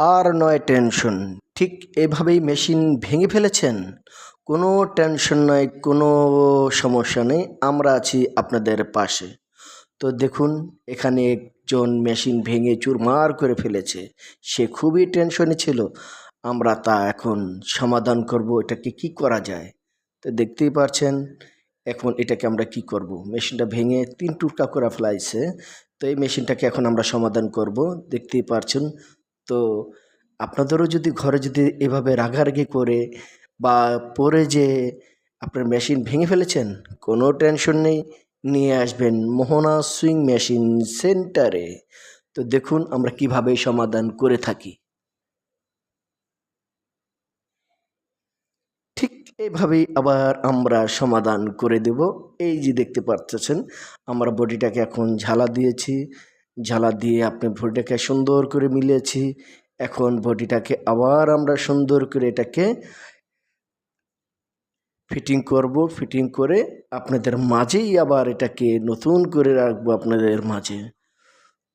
আর নয় টেনশন। ঠিক এভাবেই মেশিন ভেঙে ফেলেছেন? কোনো টেনশন নয়, কোনো সমস্যা নেই, আমরা আছি আপনাদের পাশে। তো দেখুন, এখানে একজন মেশিন ভেঙে চুরমার করে ফেলেছে। সে খুবই টেনশনে ছিল। আমরা তা এখন সমাধান করব, এটাকে কি করা যায়? তো দেখতেই পারছেন, এখন এটাকে আমরা কি করব? মেশিনটা ভেঙে তিন টুকটা করে ফেলাইছে। তো এই মেশিনটাকে এখন আমরা সমাধান করব। দেখতেই পারছেন তো আপনাদেরও যদি ঘরে যদি এভাবে রাগারাগি করে বা পরে যে আপনার মেশিন ভেঙে ফেলেছেন, কোনো টেনশন নেই, নিয়ে আসবেন মোহনা সুইং মেশিন সেন্টারে। তো দেখুন আমরা কীভাবে সমাধান করে থাকি। ঠিক এইভাবেই আবার আমরা সমাধান করে দেব। এই যে দেখতে পাচ্ছেন আমরা বডিটাকে এখন ঝালা দিয়েছি। ঝালা দিয়ে আপনি বডিটাকে সুন্দর করে মিলিয়েছি। এখন বডিটাকে আবার আমরা সুন্দর করে এটাকে ফিটিং করব। ফিটিং করে আপনাদের মাঝেই আবার এটাকে নতুন করে রাখব আপনাদের মাঝে।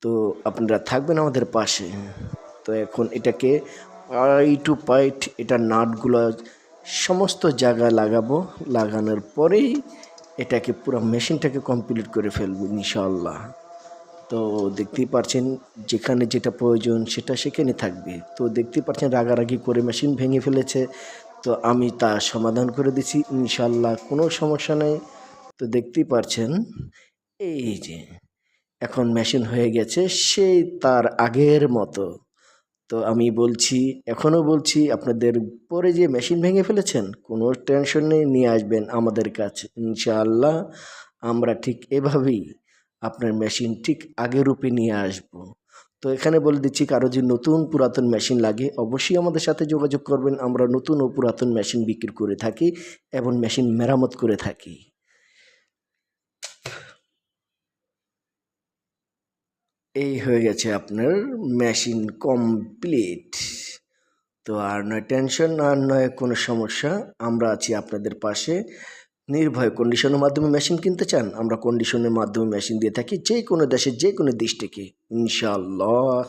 তো আপনারা থাকবেন আমাদের পাশে। তো এখন এটাকে পাই টু পাইট এটা নাটগুলো সমস্ত জায়গায় লাগাবো। লাগানোর পরেই এটাকে পুরো মেশিনটাকে কমপ্লিট করে ফেলব ইনশাল্লাহ তো দেখতেই পারছেন যেখানে যেটা প্রয়োজন সেটা সেখানে থাকবে। তো দেখতেই পাচ্ছেন রাগারাগি করে মেশিন ভেঙে ফেলেছে। তো আমি তা সমাধান করে দিছি ইনশাল্লাহ কোনো সমস্যা নেই। তো দেখতেই পারছেন, এই যে এখন মেশিন হয়ে গেছে সেই তার আগের মতো। তো আমি বলছি, এখনও বলছি, আপনাদের পরে যে মেশিন ভেঙে ফেলেছেন, কোনো টেনশন নেই, নিয়ে আসবেন আমাদের কাছে, ইনশাআল্লাহ। আমরা ঠিক এভাবেই আপনার মেশিন ঠিক আগের রূপে নিয়ে আসব। তো এখানে বলে দিচ্ছি কারও যদি নতুন পুরাতন মেশিন লাগে, অবশ্যই আমাদের সাথে যোগাযোগ করবেন। আমরা নতুন ও পুরাতন মেশিন বিক্রি করে থাকি এবং মেশিন মেরামত করে থাকি। এই হয়ে গেছে আপনার মেশিন কমপ্লিট তো আর নয় টেনশন আর নয় কোনো সমস্যা। আমরা আছি আপনাদের পাশে। নির্ভয় কন্ডিশনের মাধ্যমে মেশিন কিনতে চান, আমরা কন্ডিশনের মাধ্যমে মেশিন দিয়ে থাকি যে কোনো দেশে যে কোনো দেশটিকে ইনশাল্লাহ